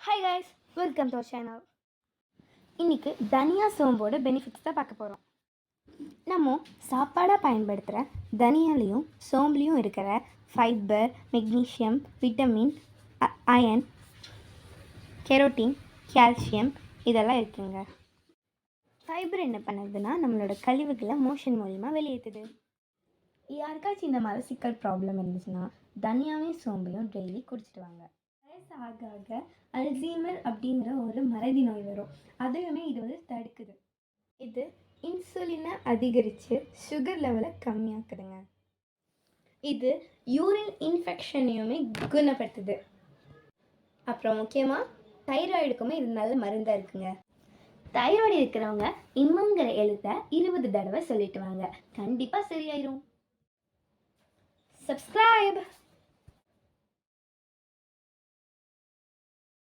Hi guys welcome to channel இன்றைக்கி தனியா சோம்போட benefits தான் பார்க்க போகிறோம் நம்ம சாப்பாடாக பயன்படுத்துகிற தனியாலையும் சோம்புலையும் இருக்கிற fibre magnesium vitamin iron carotene calcium இதெல்லாம் இருக்குங்க. ஃபைபர் என்ன பண்ணுதுன்னா நம்மளோட கழிவுகளை மோஷன் மூலிமா வெளியேற்றுது யாருக்காச்சும் இந்த மாதிரி சிக்கல் ப்ராப்ளம் இருந்துச்சுன்னா தனியாவையும் சோம்பையும் டெய்லி குடிச்சிட்டு வாங்க. வயசு ஆக ஆக அல்சீமர் அப்படிங்கிற ஒரு மறதி நோய் வரும். அதையுமே இது வந்து தடுக்குது. இது இன்சுலினை அதிகரித்து சுகர் லெவலை கம்மியாக்குதுங்க. இது யூரின் இன்ஃபெக்ஷனையுமே குணப்படுத்துது. அப்புறம் முக்கியமாக தைராய்டுக்குமே இது நல்ல மருந்தாக இருக்குங்க. தைராய்டு இருக்கிறவங்க இம்மங்கிற எழுத்தை இருபது தடவை சொல்லிட்டு வாங்க. கண்டிப்பாக சரியாயிரும்.